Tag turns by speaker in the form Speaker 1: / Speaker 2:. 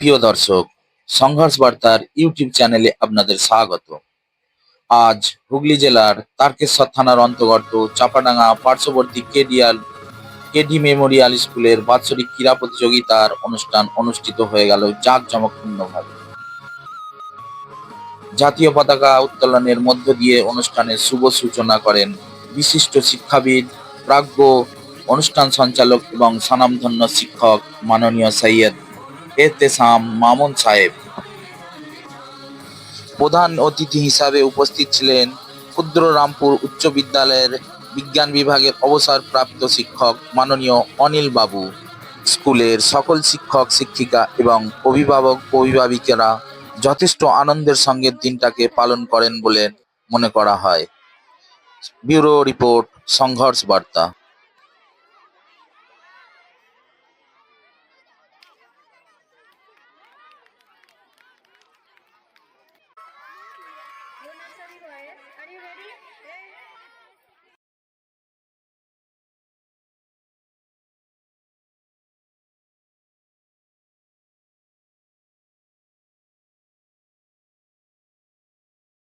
Speaker 1: প্রিয় দর্শক, সংঘর্ষ বার্তার ইউটিউব চ্যানেলে আপনাদের স্বাগত। আজ হুগলি জেলার তারকেশ্বর থানার অন্তর্গত চাপাডাঙ্গা পার্শ্ববর্তী কেডিয়াল, কেডি মেমোরিয়াল স্কুলের বাৎসরিক ক্রীড়া প্রতিযোগিতার অনুষ্ঠান অনুষ্ঠিত হয়ে গেল জাঁকজমকপূর্ণভাবে। জাতীয় পতাকা উত্তোলনের মধ্য দিয়ে অনুষ্ঠানের শুভ সূচনা করেন বিশিষ্ট শিক্ষাবিদ, প্রাজ্ঞ, অনুষ্ঠান সঞ্চালক এবং স্বনামধন্য শিক্ষক মাননীয় সৈয়দ এহতেসাম মামুন সাহেব। প্রধান অতিথি হিসাবে উপস্থিত ছিলেন ক্ষুদ্ররামপুর উচ্চ বিদ্যালয়ের বিজ্ঞান বিভাগের অবসরপ্রাপ্ত শিক্ষক মাননীয় অনিল বাবু, স্কুলের সকল শিক্ষক, শিক্ষিকা এবং অভিভাবক, অভিভাবিকেরা যথেষ্ট আনন্দের সঙ্গে দিনটাকে পালন করেন বলে মনে করা হয়। ব্যুরো রিপোর্ট, সংঘর্ষ বার্তা।
Speaker 2: নার্সারি রয়েস